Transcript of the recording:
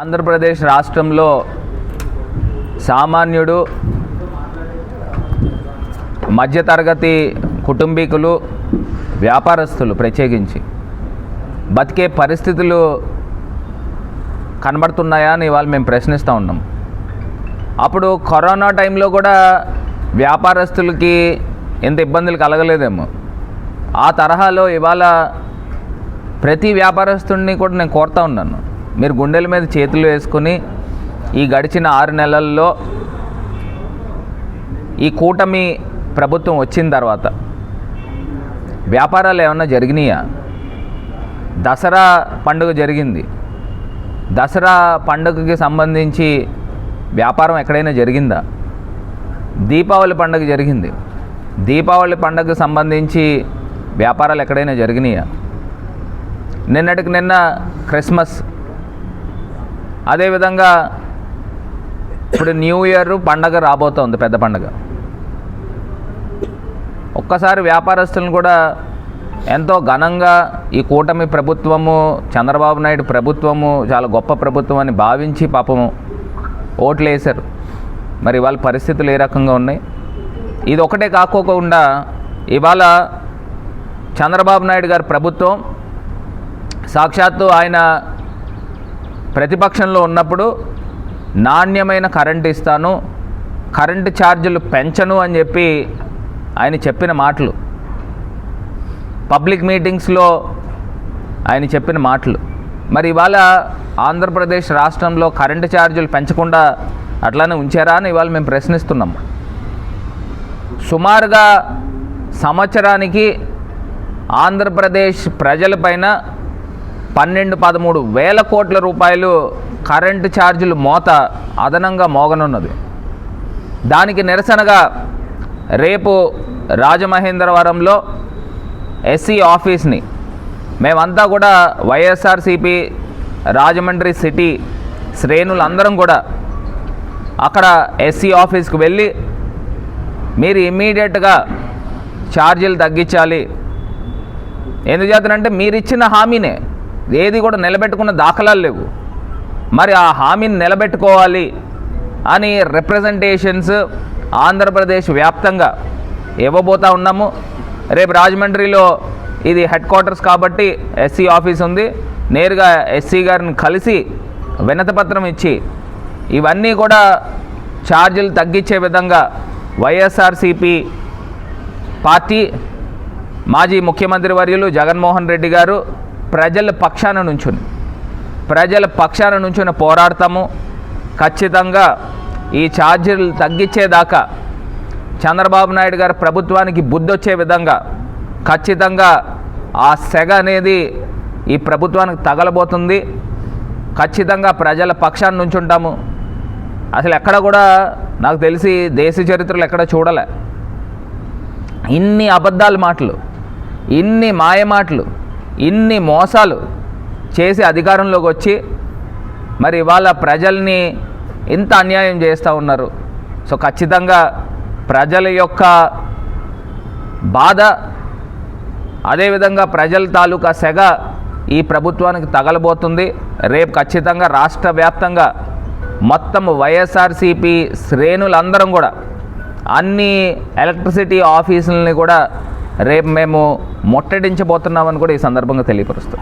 ఆంధ్రప్రదేశ్ రాష్ట్రంలో సామాన్యుడు మధ్యతరగతి కుటుంబీకులు వ్యాపారస్తులు ప్రత్యేకించి. బతికే పరిస్థితులు కనబడుతున్నాయా అని ఇవాళ మేము ప్రశ్నిస్తూ ఉన్నాం. అప్పుడు కరోనా టైంలో కూడా వ్యాపారస్తులకి ఎంత ఇబ్బందులు కలగలేదేమో. ఆ తరహాలో ఇవాళ ప్రతి వ్యాపారస్తుడిని కూడా నేను కోరుతా ఉన్నాను. మీరు గుండెల మీద చేతులు వేసుకుని ఈ గడిచిన ఆరు నెలల్లో ఈ కూటమి ప్రభుత్వం వచ్చిన తర్వాత వ్యాపారాలు ఏమన్నా జరిగినాయా? దసరా పండుగ జరిగింది. దసరా పండుగకి సంబంధించి వ్యాపారం ఎక్కడైనా జరిగిందా? దీపావళి పండుగ జరిగింది. దీపావళి పండుగకు సంబంధించి వ్యాపారాలు ఎక్కడైనా జరిగినాయా? నిన్నటికి నిన్న క్రిస్మస్ అదేవిధంగా ఇప్పుడు న్యూ ఇయర్ పండగ రాబోతోంది పెద్ద పండగ. ఒక్కసారి వ్యాపారస్తులను కూడా ఎంతో ఘనంగా ఈ కూటమి ప్రభుత్వము చంద్రబాబు నాయుడు ప్రభుత్వము చాలా గొప్ప ప్రభుత్వం అని భావించి పాపము ఓట్లు వేశారు మరి వాళ్ళ పరిస్థితులు ఏ రకంగా ఉన్నాయి? ఇది ఒకటే కాకోకుండా ఇవాళ చంద్రబాబు నాయుడు గారి ప్రభుత్వం సాక్షాత్తు ఆయన ప్రతిపక్షంలో ఉన్నప్పుడు నాణ్యమైన కరెంట్ ఇస్తాను కరెంటు ఛార్జీలు పెంచను అని చెప్పి ఆయన చెప్పిన మాటలు. పబ్లిక్ మీటింగ్స్లో ఆయన చెప్పిన మాటలు. మరి ఇవాళ ఆంధ్రప్రదేశ్ రాష్ట్రంలో కరెంటు ఛార్జీలు పెంచకుండా అట్లానే ఉంచారా అని ఇవాళ మేము ప్రశ్నిస్తున్నాం. సుమారుగా సంవత్సరానికి ఆంధ్రప్రదేశ్ ప్రజలపైన పన్నెండు పదమూడు వేల కోట్ల రూపాయలు కరెంటు ఛార్జీలు మోత అదనంగా మోగనున్నది. దానికి నిరసనగా రేపు రాజమహేంద్రవరంలో ఎస్సీ ఆఫీస్ని మేమంతా కూడా వైఎస్ఆర్సిపి రాజమండ్రి సిటీ శ్రేణులందరం కూడా అక్కడ ఎస్సీ ఆఫీస్కి వెళ్ళి మీరు ఇమ్మీడియట్గా ఛార్జీలు తగ్గించాలి. ఎందుచేతనంటే మీరు ఇచ్చిన హామీనే. ఏది కూడా నిలబెట్టుకున్న దాఖలాలు లేవు. మరి ఆ హామీని నిలబెట్టుకోవాలి అని రిప్రజెంటేషన్స్ ఆంధ్రప్రదేశ్ వ్యాప్తంగా ఇవ్వబోతా ఉన్నాము. రేపు రాజమండ్రిలో ఇది హెడ్ క్వార్టర్స్ కాబట్టి ఎస్సీ ఆఫీస్ ఉంది. నేరుగా ఎస్సీ గారిని కలిసి వినతపత్రం ఇచ్చి ఇవన్నీ కూడా ఛార్జీలు తగ్గించే విధంగా వైఎస్ఆర్సిపి పార్టీ మాజీ ముఖ్యమంత్రి వర్యులు జగన్మోహన్ రెడ్డి గారు ప్రజల పక్షాన నుంచుని ప్రజల పక్షాన నుంచుని పోరాడతాము. ఖచ్చితంగా ఈ ఛార్జీలు తగ్గించేదాకా చంద్రబాబు నాయుడు గారి ప్రభుత్వానికి బుద్ధి వచ్చే విధంగా ఖచ్చితంగా ఆ సెగ అనేది ఈ ప్రభుత్వానికి తగలబోతుంది. ఖచ్చితంగా ప్రజల పక్షాన్ని నుంచుంటాము. అసలు ఎక్కడ కూడా నాకు తెలిసి దేశ చరిత్రలు ఎక్కడ చూడలే. ఇన్ని అబద్ధాల మాటలు ఇన్ని మాయ మాటలు ఇన్ని మోసాలు చేసి అధికారంలోకి వచ్చి మరి ఇవాళ ప్రజల్ని ఇంత అన్యాయం చేస్తూ ఉన్నారు. సో ఖచ్చితంగా ప్రజల యొక్క బాధ అదేవిధంగా ప్రజల తాలూకా సెగ ఈ ప్రభుత్వానికి తగలబోతుంది. రేపు ఖచ్చితంగా రాష్ట్ర వ్యాప్తంగా మొత్తం వైఎస్ఆర్సీపీ శ్రేణులందరం కూడా అన్ని ఎలక్ట్రిసిటీ ఆఫీసులని కూడా రేపు మేము ముట్టడించబోతున్నామని కూడా ఈ సందర్భంగా తెలియపరుస్తాం.